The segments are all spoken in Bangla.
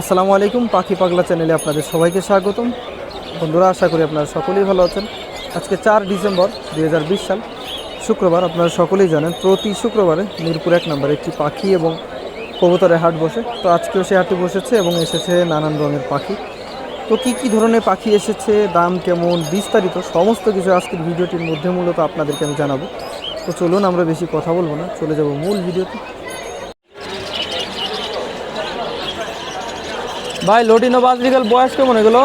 আসসালামু আলাইকুম, পাখি পাগলা চ্যানেলে আপনাদের সবাইকে স্বাগতম। বন্ধুরা, আশা করি আপনারা সকলেই ভালো আছেন। আজকে চার ডিসেম্বর দুই হাজার বিশ সাল, শুক্রবার আপনারা সকলেই জানেন, প্রতি শুক্রবারে মিরপুর এক নম্বরে একটি পাখি এবং কবুতরের হাট বসে। তো আজকেও সে হাটটি বসেছে এবং এসেছে নানান রঙের পাখি। তো কী কী ধরনের পাখি এসেছে, দাম কেমন, বিস্তারিত সমস্ত কিছু আজকের ভিডিওটির মধ্যে মূলত আপনাদেরকে আমি জানাব। তো চলুন, আমরা বেশি কথা বলব না, চলে যাব মূল ভিডিওতে। ভাই লোটিনো বাজরিকাল বয়স কেমন এগুলো?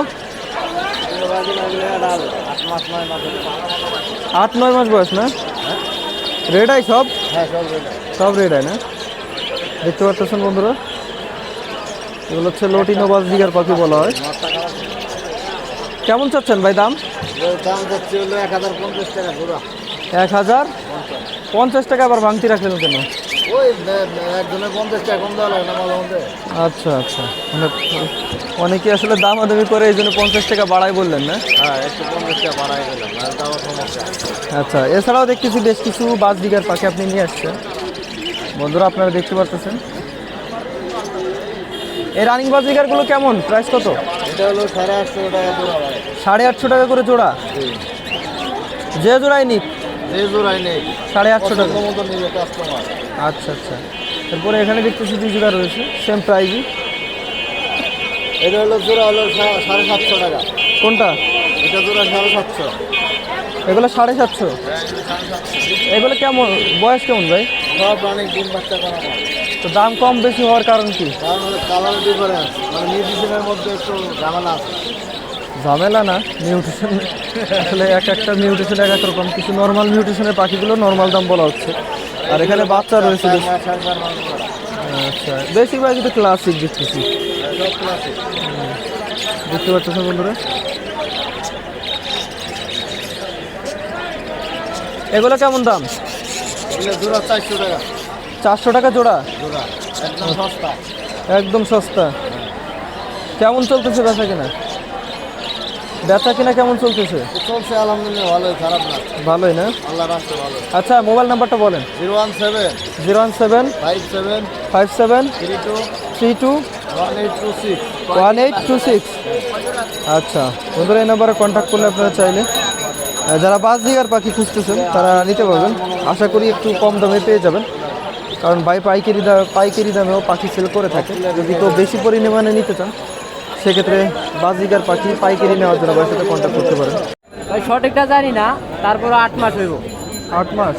আট নয় মাস বয়স না? রেড আই সব? সব রেড আই না? দেখতে পাচ্ছেন বন্ধুরা এগুলো হচ্ছে লোটিনো বাজরিকার পাখি বলা হয়। কেমন চাচ্ছেন ভাই দাম? দাম যাচ্ছে হলো এক হাজার পঞ্চাশ টাকা পুরো। এক হাজার পঞ্চাশ টাকা আবার ভাঙতি রাখলেন কেন? ওই একজনের পঞ্চাশ টাকা কম না মাঝে মধ্যে আচ্ছা আচ্ছা। মানে অনেকে আসলে দামাদামি করে এই জন্য পঞ্চাশ টাকা বাড়াই বললেন না? হ্যাঁ আচ্ছা এছাড়াও দেখতেছি বেশ কিছু বাস দিঘার পাখি আপনি নিয়ে আসছেন। বন্ধুরা আপনারা দেখতে পারতেছেন। এই রানিং বাস দিঘারগুলো কেমন? প্রাইস কত? সাড়ে আটশো টাকা করে জোড়া? যে জোড়াই নিক। যে জোড়াই নেই। সাড়ে আটশো টাকা। মতো নিবে কাস্টমার আচ্ছা আচ্ছা। এরপরে এখানে দেখতেছি দুই জোড়া রয়েছে সেম প্রাইজই এটা হলো জোড়া হলো সাড়ে সাতশো টাকা। কোনটা? এটা জোড়া সাড়ে সাতশো। এগুলো সাড়ে সাতশো। এগুলো কেমন? বয়স কেমন ভাই? সব অনেক দিন বাচ্চা করা তো দাম কম বেশি হওয়ার কারণ কি? কারণ হলো কালার ডিফারেন্স মানে নিউট্রিশনের মধ্যে একটু ঝামেলা আছে। ঝামেলা না নিউট্রিশন আসলে এক একটা নিউট্রিশন এক এক রকম। কিছু নর্মাল নিউট্রিশনের পাখিগুলো নর্মাল দাম বলা হচ্ছে। আর এখানে বাচ্চা রয়েছে। আচ্ছা বেশিরভাগই তো ক্লাসিক দেখতেছি। দেখতে পাচ্ছেন বন্ধুরা? এগুলো কেমন দাম? এগুলো জোড়া চারশো টাকা। চারশো টাকা জোড়া? জোড়া একদম সস্তা। একদম সস্তা। কেমন চলতেছে বেচা কিনা? বেচা কিনা কেমন চলতেছে? চলছে আলহামদুলিল্লাহ ভালোই খারাপ না। ভালোই না? আল্লাহ রাখছে ভালো আচ্ছা মোবাইল নাম্বারটা বলেন। Zero one seven zero one seven five seven five seven three two three two one eight two six. One eight two six. আচ্ছা বন্ধুরা এই নাম্বারে কন্ট্যাক্ট করলে আপনারা চাইলে যারা বাস দিগার পাখি খুঁজতেছেন তারা নিতে পারবেন। আশা করি একটু কম দামে পেয়ে যাবেন। কারণ বাই পাইকারি দাম পাইকারি দামেও পাখি সেল করে থাকে। যদি কেউ বেশি পরিমাণে নিতে চান সেক্ষেত্রে দিগার পাখি পাইকারি নেওয়ার জন্য আমার সাথে কন্ট্যাক্ট করতে পারেন। ভাই সঠিকটা জানি না তারপরে আট মাস হইব। আট মাস?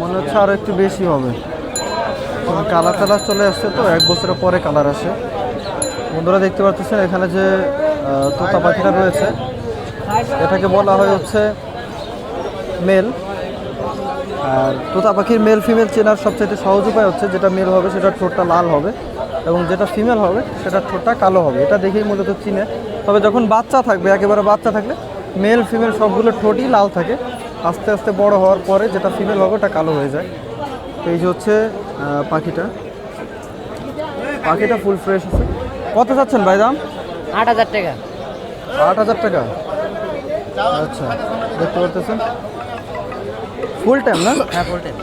মনে হচ্ছে আরও একটু বেশি হবে। কালার টালার চলে আসছে তো এক বছরের পরে কালার আসে। বন্ধুরা দেখতে পাচ্ছেন এখানে যে তোতা পাখিটা রয়েছে এটাকে বলা হয় হচ্ছে মেল আর তোতা পাখির মেল ফিমেল চেনার সবচেয়ে সহজ উপায় হচ্ছে যেটা মেল হবে সেটা ঠোঁটটা লাল হবে। এবং যেটা ফিমেল হবে সেটা ঠোঁটটা কালো হবে। এটা দেখেই মূলত চিনে। তবে যখন বাচ্চা থাকবে একেবারে বাচ্চা থাকলে মেল ফিমেল সবগুলো ঠোঁটই লাল থাকে। আস্তে আস্তে বড় হওয়ার পরে যেটা ফিমেল হবে ওটা কালো হয়ে যায়। তো এই যে হচ্ছে পাখিটা। পাখিটা ফুল ফ্রেশ আছে। কত চাচ্ছেন ভাই দাম? আট হাজার টাকা। আট হাজার টাকা? আচ্ছা দেখতে পারতেছেন? ফুল টাইম না? হ্যাঁ বলতেন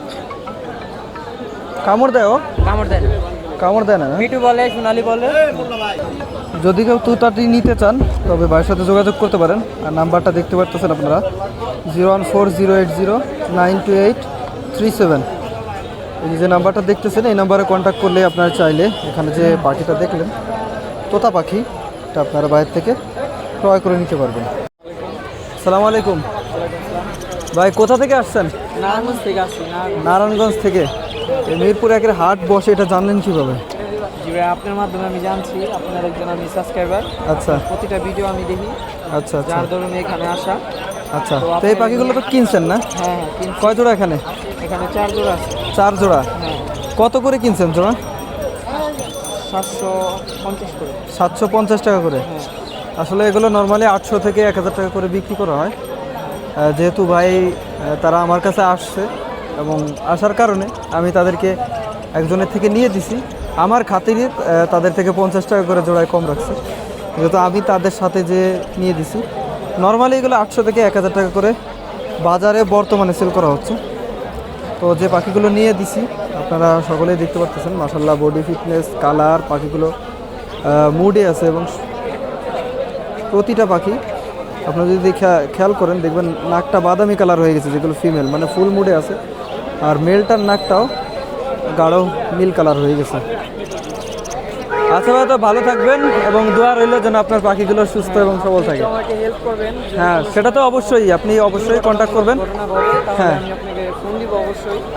কামড় দেয় ও? কামড় দেন কামড় দেয় না? মিটু বলে সোনালি বলে। যদি কেউ তুতাটি নিতে চান তবে ভাইয়ের সাথে যোগাযোগ করতে পারেন। আর নাম্বারটা দেখতে পারতেছেন আপনারা। Zero one four zero eight zero nine two eight three seven. এই যে নাম্বারটা দেখতেছেন এই নাম্বারে কন্ট্যাক্ট করলে আপনারা চাইলে এখানে যে পাখিটা দেখলেন তোতা পাখি এটা আপনারা বাইরের থেকে ক্রয় করে নিতে পারবেন। সালাম আলাইকুম। ভাই কোথা থেকে আসছেন? নারায়ণগঞ্জ থেকে আসছি নারায়ণগঞ্জ থেকে। মিরপুর একের হাট বসে এটা জানলেন কীভাবে? জি ভাই আপনার মাধ্যমে আমি জানছি আপনার একজন আমি সাবস্ক্রাইবার আচ্ছা। প্রতিটা ভিডিও আমি দেখি আচ্ছা আচ্ছা। যার ধরুন এখানে আসা। আচ্ছা। তো এই পাখিগুলো তো কিনছেন না? হ্যাঁ হ্যাঁ কয় জোড়া এখানে? এখানে চার জোড়া আছে। চার জোড়া? হ্যাঁ। কত করে কিনছেন জোড়া? সাতশো পঞ্চাশ করে। সাতশো পঞ্চাশ টাকা করে? হ্যাঁ। আসলে এগুলো নর্মালি আটশো থেকে এক হাজার টাকা করে বিক্রি করা হয়। যেহেতু ভাই তারা আমার কাছে আসছে। এবং আসার কারণে আমি তাদেরকে একজনের থেকে নিয়ে দিছি। আমার খাতিরে তাদের থেকে পঞ্চাশ টাকা করে জোড়ায় কম রাখছে। যেহেতু আমি তাদের সাথে যে নিয়ে দিছি নর্মালি এগুলো আটশো থেকে এক হাজার টাকা করে বাজারে বর্তমানে সেল করা হচ্ছে। তো যে পাখিগুলো নিয়ে দিছি, আপনারা সকলেই দেখতে পাচ্ছেন মাসাল্লাহ বডি ফিটনেস কালার পাখিগুলো মুডে আছে এবং প্রতিটা পাখি, আপনারা যদি খেয়াল করেন, দেখবেন নাকটা বাদামি কালার হয়ে গেছে, যেগুলো ফিমেল মানে ফুল মুডে আছে। আর মেলটার নাকটাও গাঢ় নীল কালার হয়ে গেছে। আচ্ছা ভাই তো ভালো থাকবেন এবং দোয়া রইল যেন আপনার পাখিগুলো সুস্থ এবং সবল থাকে। হ্যাঁ সেটা তো অবশ্যই আপনি অবশ্যই কন্ট্যাক্ট করবেন। হ্যাঁ।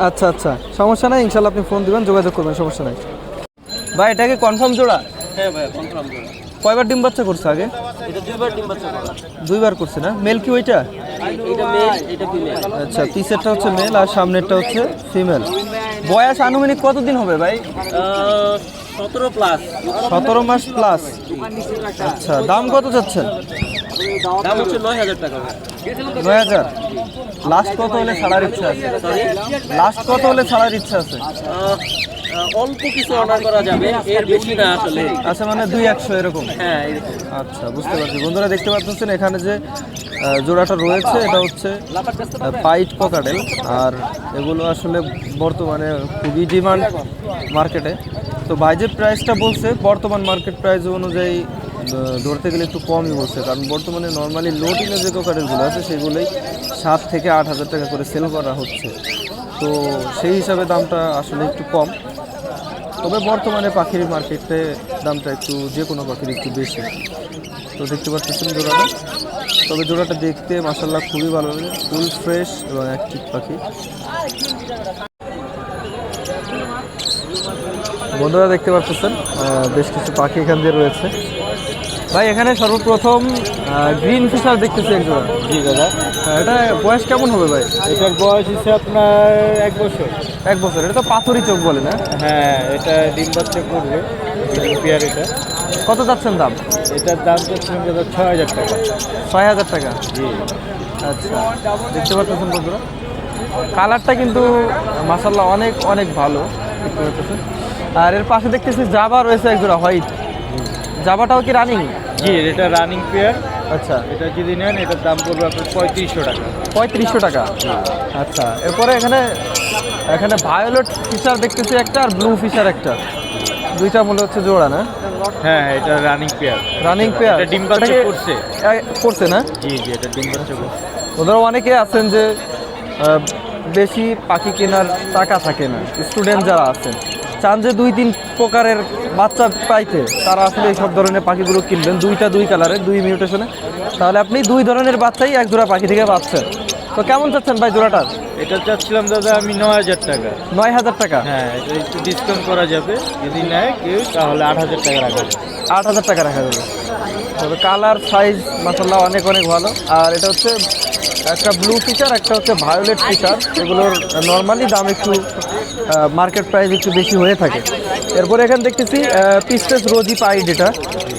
আচ্ছা আচ্ছা। সমস্যা নাই ইনশাল্লাহ আপনি ফোন দিবেন যোগাযোগ করবেন সমস্যা নাই। ভাই এটা কি কনফার্ম জোড়া? হ্যাঁ ভাই কনফার্ম করুন কয়বার ডিম বাচ্চা করছে আগে? এটা দুইবার ডিম বাচ্চা করা দুইবার করছে না? মেল কি ওইটা? এটা মেল এটা ফিমেল আচ্ছা পিসেরটা হচ্ছে মেল আর সামনেরটা হচ্ছে ফিমেল বয়স আনুমানিক কতদিন হবে ভাই? সতেরো প্লাস সতেরো মাস প্লাস আচ্ছা দাম কত চাচ্ছেন? দাম হচ্ছে নয় হাজার টাকা। নয় হাজার? লাস্ট কত হলে ছাড়ার ইচ্ছা আছে? লাস্ট কত হলে ছাড়ার ইচ্ছা আছে? অল্প কিছু অর্ডার করা যাবে। এর বেশি না আসলে। আচ্ছা মানে দুই একশো এরকম? হ্যাঁ আচ্ছা বুঝতে পারছি। বন্ধুরা দেখতে পাচ্ছেন এখানে যে জোড়াটা রয়েছে এটা হচ্ছে পাইট পকাডেল আর এগুলো আসলে বর্তমানে খুবই ডিমান্ড মার্কেটে তো ভাই যে প্রাইসটা বলছে বর্তমান মার্কেট প্রাইস অনুযায়ী ধরতে গেলে একটু কমই বলছে। কারণ বর্তমানে নর্মালি লোটিনে যে কোকারেলগুলো আছে সেগুলোই সাত থেকে আট হাজার টাকা করে সেল করা হচ্ছে। তো সেই হিসাবে দামটা আসলে একটু কম। তবে বর্তমানে পাখির মার্কেটে দামটা একটু যে কোনো পাখির একটু বেশি। তো দেখতে পাচ্ছেন জোড়াটা। তবে জোড়াটা দেখতে মাসাল্লাহ খুবই ভালো লাগে। ফুল ফ্রেশ এবং অ্যাক্টিভ পাখি। বন্ধুরা দেখতে পাচ্ছেন বেশ কিছু পাখি এখান দিয়ে রয়েছে। ভাই এখানে সর্বপ্রথম গ্রিন ফিশার দেখতেছি এক জোড়া। জি দাদা। এটা বয়স কেমন হবে ভাই? এটার বয়স হচ্ছে আপনার এক বছর। এক বছর এটা তো পাথরি চোখ বলে না? হ্যাঁ এটা ডিম বাচ্চা করবে পেয়ার এটা। কত যাচ্ছেন দাম? এটার দাম দাদা ছয় হাজার টাকা। ছয় হাজার টাকা? জি। আচ্ছা দেখতে পাচ্ছেন বন্ধুরা কালারটা কিন্তু মাসাল্লাহ অনেক অনেক ভালো দেখতে পাচ্ছেন। আর এর পাশে দেখতেছি জাবা রয়েছে একজোড়া হোয়াইট। জাবাটাও কি রানিং জি এটা রানিং পেয়ার আচ্ছা। এটা যদি নেন এটার দাম পড়বে আপনার পঁয়ত্রিশশো টাকা। পঁয়ত্রিশশো টাকা। আচ্ছা এরপরে এখানে এখানে ভায়োলেট ফিশার দেখতেছি একটা আর ব্লু ফিশার একটা। দুইটা মনে হচ্ছে জোড়া না? হ্যাঁ এটা রানিং পেয়ার রানিং পেয়ার এটা ডিম বাচ্চা করছে। করছে না? জি জি এটা ডিম বাচ্চা করছে। ওদের অনেকে আছেন যে বেশি পাখি কেনার টাকা থাকে না। স্টুডেন্ট যারা আছেন চান যে দুই তিন প্রকারের বাচ্চা পাইতে। তারা আসলে এই সব ধরনের পাখিগুলো কিনবেন দুইটা দুই কালারের দুই মিউটেশনে তাহলে আপনি দুই ধরনের বাচ্চাই এক জোড়া পাখি থেকে পাচ্ছেন। তো কেমন চাচ্ছেন ভাই জোড়াটার? এটা চাচ্ছিলাম দাদা আমি নয় হাজার টাকা। নয় হাজার টাকা? হ্যাঁ এটা একটু ডিসকাউন্ট করা যাবে। যদি নেয় কেউ তাহলে আট হাজার টাকা রাখা যাবে। আট হাজার টাকা রাখা যাবে। তবে কালার সাইজ মাসাল্লাহ অনেক অনেক ভালো। আর এটা হচ্ছে একটা ব্লু ফিচার একটা হচ্ছে ভায়োলেট ফিচার এগুলোর নর্মালি দাম একটু মার্কেট প্রাইস একটু বেশি হয়ে থাকে। এরপরে এখানে দেখতেছি পিসটেস রোজি পাইড এটা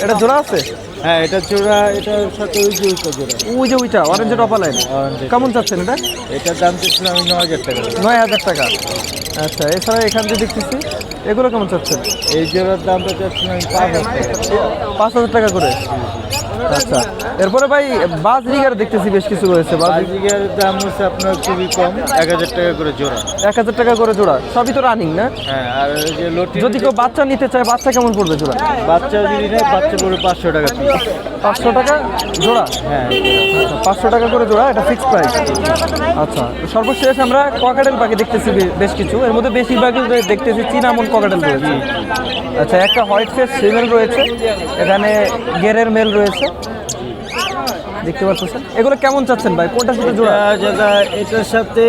এটা জোড়া আছে? হ্যাঁ এটা জোড়া এটার সাথে ওই যে ওইটা জোড়া। ওই যে ওইটা অরেঞ্জের টপা লাইন কেমন চাচ্ছেন এটা? এটার দাম চাচ্ছিলাম আমি নয় হাজার টাকা। নয় হাজার টাকা। আচ্ছা এছাড়া এখান থেকে দেখতেছি। এগুলো কেমন চাচ্ছেন? এই জোড়ার দামটা চাচ্ছিলাম আমি পাঁচ হাজার টাকা। পাঁচ হাজার টাকা করে। আচ্ছা এরপরে ভাই বাস রিগার দেখতেছি বেশ কিছু রয়েছে বাস রিগার দাম হচ্ছে আপনার খুবই কম এক হাজার টাকা করে জোড়া। এক হাজার টাকা করে জোড়া সবই তো রানিং না? হ্যাঁ আর ওই যে লটি যদি কেউ বাচ্চা নিতে চায় বাচ্চা কেমন পড়বে জোড়া? বাচ্চা যদি নেয় বাচ্চা পড়বে পাঁচশো টাকা পিস। পাঁচশো টাকা জোড়া? হ্যাঁ পাঁচশো টাকা করে জোড়া, এটা ফিক্সড প্রাইস আচ্ছা সর্বশেষ আমরা ককাটেল পাখি দেখতেছি বেশ কিছু। এর মধ্যে বেশিরভাগই দেখতেছি চিনামন ককাটেল রয়েছে। আচ্ছা একটা হোয়াইট ফেস ফিমেল রয়েছে, এখানে গেরের মেল রয়েছে। দেখতে পাচ্ছেন? এগুলো কেমন চাচ্ছেন ভাই? কোনটার সাথে জোড়া? যেটা এটার সাথে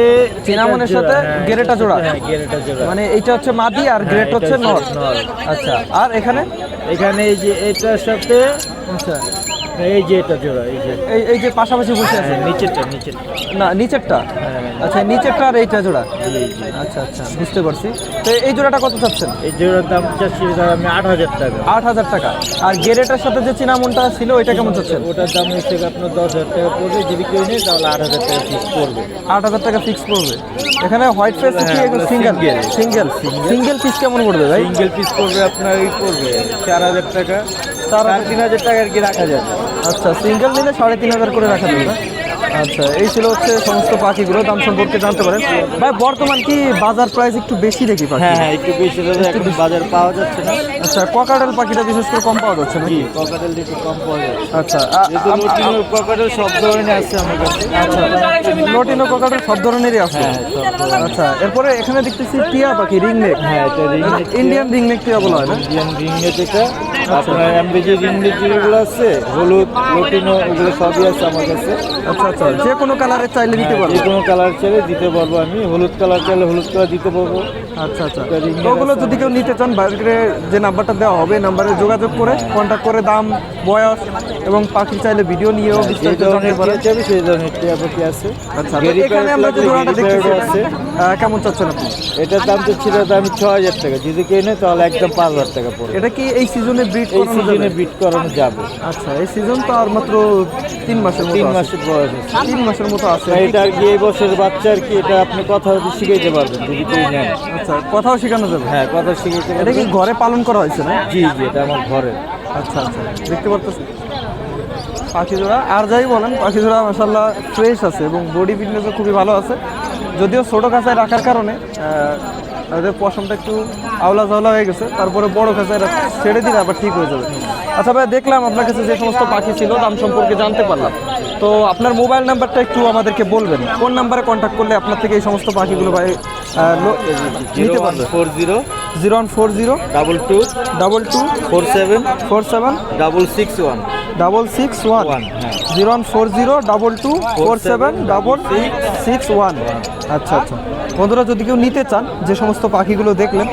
চিনামনের সাথে হ্যাঁ, গেরেটা জোড়া? হ্যাঁ গেরেটা জোড়া। মানে এইটা হচ্ছে মাদি আর গ্রেট হচ্ছে নর। আচ্ছা আর এখানে? এখানে এই যে এটার সাথে আচ্ছা। এই যে এটা জোড়া এই যে। এই এই যে পাশাপাশি বসে আছে? হ্যাঁ, নিচেরটা নিচেরটা না নিচেরটা? হ্যাঁ আচ্ছা নিচেরটা আর এইটা জোড়া? আচ্ছা আচ্ছা বুঝতে পারছি। তো এই জোড়াটা কত চাচ্ছেন? এই জোড়ার দাম চাচ্ছি আমি আট হাজার টাকা। আট হাজার টাকা। আর গেরেটার সাথে যে চিনামনটা ছিল ওইটা কেমন চাচ্ছেন? ওটার দাম হচ্ছে আপনার দশ হাজার টাকা পড়বে। যদি কেউ নেই তাহলে আট হাজার টাকা ফিক্স পড়বে। আট হাজার টাকা ফিক্স পড়বে। এখানে হোয়াইট ফেস হ্যাঁ, সিঙ্গেল সিঙ্গেল সিঙ্গেল পিস কেমন পড়বে ভাই? সিঙ্গেল পিস পড়বে আপনার এই পড়বে চার হাজার টাকা। চার চার তিন হাজার টাকা আর কি রাখা যাবে। আচ্ছা সিঙ্গেল নিলে সাড়ে তিন হাজার করে রাখা যাবে। আচ্ছা এই ছিল হচ্ছে সমস্ত পাখিগুলো দাম সম্পর্কে জানতে পারেন। ভাই বর্তমান কি বাজার প্রাইস একটু বেশি দেখি পাখি? হ্যাঁ হ্যাঁ একটু বেশি। বাজার পাওয়া যাচ্ছে না। আচ্ছা ককাটেল পাখিটা বিশেষ করে কম পাওয়া যাচ্ছে নাকি? ককাটেল একটু কম পাওয়া যায় আচ্ছা ককাটেল সব ধরনের আছে আমার কাছে। আচ্ছা লটিনো ককাটেল সব ধরনেরই আছে? হ্যাঁ আচ্ছা এরপরে এখানে দেখতেছি টিয়া পাখি রিংনেক হ্যাঁ এটা রিংনেট ইন্ডিয়ান রিংনেক টিয়া বলা হয় না? ইন্ডিয়ান রিংনেট এটা। আপনার এমবিজি রিংনেট যেগুলো আছে হলুদ লটিনো এগুলো সবই আছে আমার কাছে। আচ্ছা আচ্ছা যে কোনো কালারের চাইলে দিতে পারব। যে কোনো কালার চাইলে দিতে পারব আমি। হলুদ কালার চাইলে হলুদ কালার দিতে পারব। আচ্ছা আচ্ছা। ওগুলো যদি কেউ নিতে চান বাইরে যে নাম্বারটা দেওয়া হবে নাম্বারে যোগাযোগ করে কন্ট্যাক্ট করে দাম বয়স এবং পাখি চাইলে ভিডিও নিয়েও বিস্তারিত ধরনের জানতে পারেন। সেই ধরনের টিয়া পাখি আছে? আচ্ছা এখানে আমরা যে জোড়াটা দেখতেছি আছে। কেমন চাচ্ছেন আপনি? এটার দাম তো ছিল দাম ছ হাজার টাকা। যদি কেনে তাহলে একদম পাঁচ হাজার টাকা পড়বে। এটা কি এই সিজনে ব্রিড এই সিজনে বিট করানো যাবে। আচ্ছা এই সিজন তো আর মাত্র তিন মাসের তিন মাসের বয়স আছে। তিন মাসের মতো আছে। এটা আর কি এই বছরের বাচ্চা আর কি? এটা আপনি কথা শিখাইতে পারবেন যদি কেউ নেন আচ্ছা কথাও শেখানো যাবে? হ্যাঁ কথা শিখাইতে এটা কি ঘরে পালন করা হয়েছে না? জি জি এটা আমার ঘরে আচ্ছা আচ্ছা। দেখতে পারতেছি পাখি জোড়া আর যাই বলেন পাখি জোড়া মাসাল্লাহ ফ্রেশ আছে এবং বডি ফিটনেসও খুবই ভালো আছে। যদিও ছোটো কাঁচায় রাখার কারণে ওদের পশমটা একটু আওলা জাওলা হয়ে গেছে তারপরে বড় কাঁচায় রাখ- ছেড়ে দিলে আবার ঠিক হয়ে যাবে। আচ্ছা ভাই দেখলাম আপনার কাছে যে সমস্ত পাখি ছিল দাম সম্পর্কে জানতে পারলাম। তো আপনার মোবাইল নাম্বারটা একটু আমাদেরকে বলবেন। কোন নাম্বারে কন্ট্যাক্ট করলে আপনার থেকে এই সমস্ত পাখিগুলো ভাই নিতে পারবে four zero zero one four zero double two double two four seven four seven double six one double six one zero one four zero double two four seven double six one আচ্ছা আচ্ছা। বন্ধুরা যদি কেউ নিতে চান যে সমস্ত পাখিগুলো দেখলেন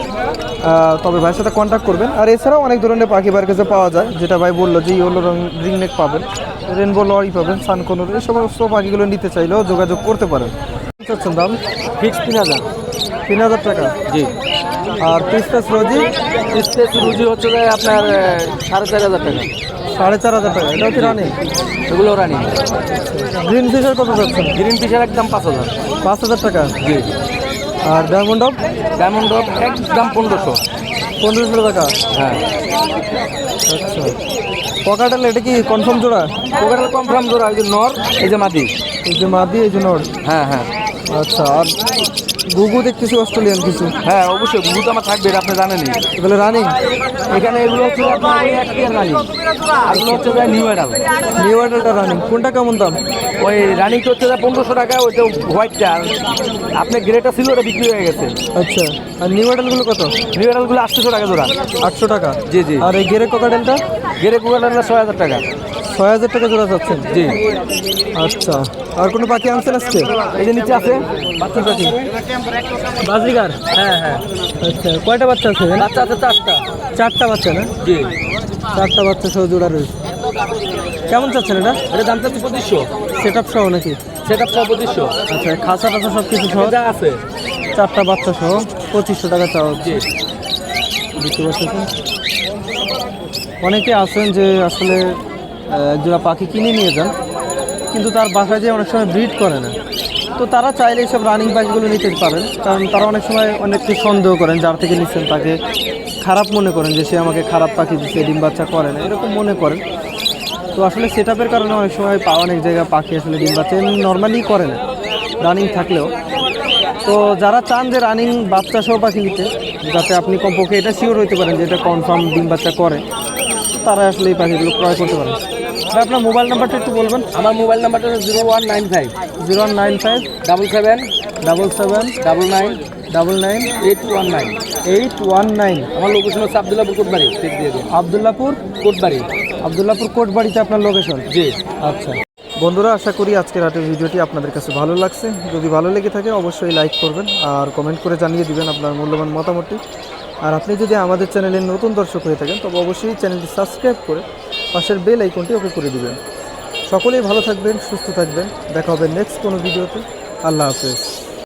তবে ভাইয়ের সাথে কন্ট্যাক্ট করবেন। আর এছাড়াও অনেক ধরনের পাখি ভাইয়ের কাছে পাওয়া যায় যেটা ভাই বলল যে ইয়েলো রং রিংনেক পাবেন রেনবো লরি পাবেন সানকোনোর এই সমস্ত পাখিগুলো নিতে চাইলেও যোগাযোগ করতে পারেন। চাচ্ছেন দাম? ফিক্স তিন হাজার। তিন হাজার টাকা। জি। আর পিসটাস রোজি স্পেস রুজি হচ্ছে যে আপনার সাড়ে চার হাজার টাকা। সাড়ে চার হাজার টাকা। এটাও কি রানি? এগুলো রানি। গ্রিন ফিশের কত যাচ্ছেন গ্রিন ফিশের একদম পাঁচ হাজার। পাঁচ হাজার টাকা? জি। আর ডায়মন্ড অফ ডায়মন্ড ড্রপ একদম পনেরোশো। পনেরোশো টাকা। হ্যাঁ। আচ্ছা। পকাটাল এটা কি কনফার্ম জোড়া? কোকাটাল কনফার্ম জোড়া এই যে নর এই যে মাদি। এই যে মাদি এই যে নর। হ্যাঁ হ্যাঁ। আচ্ছা আর গুগু দেখতেছি অস্ট্রেলিয়ান কিছু। হ্যাঁ অবশ্যই বুধ আমার থাকবে এটা আপনি জানেনই। এগুলো রানিং এখানে এগুলো হচ্ছে আপনার ওই রানিং আর এগুলো হচ্ছে যে নিউ অ্যাডাল নিউ আইডলটা রানিং কোনটা কেমন দাম? ওই রানিংটা হচ্ছে যে পনেরোশো টাকা ওইটা হোয়াইটটা আর আপনি গ্রেটা ছিল ওটা বিক্রি হয়ে গেছে। আচ্ছা। আর নিউ আইডলগুলো কত? নিউ অ্যাডালগুলো আটশোশো টাকা জোড়া। আটশো টাকা। জি জি। আর এই গেরে কোকাটেলটা গেরে কোকাটালটা ছয় হাজার টাকা? ছয় হাজার টাকা জোড়া যাচ্ছেন জি। আচ্ছা। আর কোনো পাখি আনছেন আজকে? এই যে নিচে আছে বাচ্চা পাখি। বাজিগার। হ্যাঁ হ্যাঁ। আচ্ছা কয়টা বাচ্চা আছে বাচ্চা আছে চারটা। চারটা বাচ্চা না? জি। চারটা বাচ্চা সহ জোড়া রয়েছে। কেমন চাচ্ছেন এটা? এটা দাম চাচ্ছে পঁচিশশো। সেট আপ সহ নাকি? সেট আপ সহ পঁচিশশো। আচ্ছা খাঁচা টাচা সব কিছু সহ? যা আছে। চারটা বাচ্চা সহ পঁচিশশো টাকা চাওয়া জি। বুঝতে পারতেছেন অনেকে আছেন যে আসলে একজোড়া পাখি কিনে নিয়ে যান, কিন্তু তার বাসায় যে অনেক সময় ব্রিড করে না। তো তারা চাইলে এইসব রানিং পাখিগুলো নিতে পারেন, কারণ তারা অনেক সময় অনেককে সন্দেহ করেন, যার থেকে নিচ্ছেন তাকে খারাপ মনে করেন যে সে আমাকে খারাপ পাখি দিচ্ছে ডিম বাচ্চা করে না, এরকম মনে করেন। তো আসলে সেট কারণে অনেক সময় অনেক জায়গায় পাখি আসলে ডিম বাচ্চা এমনি নর্মালি করে না রানিং থাকলেও। তো যারা চান যে রানিং বাচ্চা সহ পাখি নিতে, যাতে আপনি কমপক্ষে এটা শিওর হইতে পারেন যে এটা কনফার্ম ডিম বাচ্চা করে। তারা আসলে এই পাখিগুলো ক্রয় করতে পারেন ভাই আপনার মোবাইল নাম্বারটা একটু বলবেন। আমার মোবাইল নাম্বারটা zero one nine five. Zero one nine five double seven. Double seven double nine. Double nine eight one nine. Eight one nine. আমার লোকেশন হচ্ছে আবদুল্লাপুর কোটবাড়ি। ঠিক দিয়ে দিন। আবদুল্লাপুর কোটবাড়ি। আবদুল্লাপুর কোটবাড়িতে আপনার লোকেশন জি। আচ্ছা। বন্ধুরা আশা করি আজকের হাটের ভিডিওটি আপনাদের কাছে ভালো লাগছে। যদি ভালো লেগে থাকে অবশ্যই লাইক করবেন আর কমেন্ট করে জানিয়ে দিবেন আপনার মূল্যবান মতামতটি। আর আপনি যদি আমাদের চ্যানেলের নতুন দর্শক হয়ে থাকেন, তবে অবশ্যই চ্যানেলটি সাবস্ক্রাইব করে পাশের বেল আইকনটি ওকে করে দিবেন। সকলেই ভালো থাকবেন, সুস্থ থাকবেন। দেখা হবে নেক্সট কোনো ভিডিওতে আল্লাহ হাফেজ।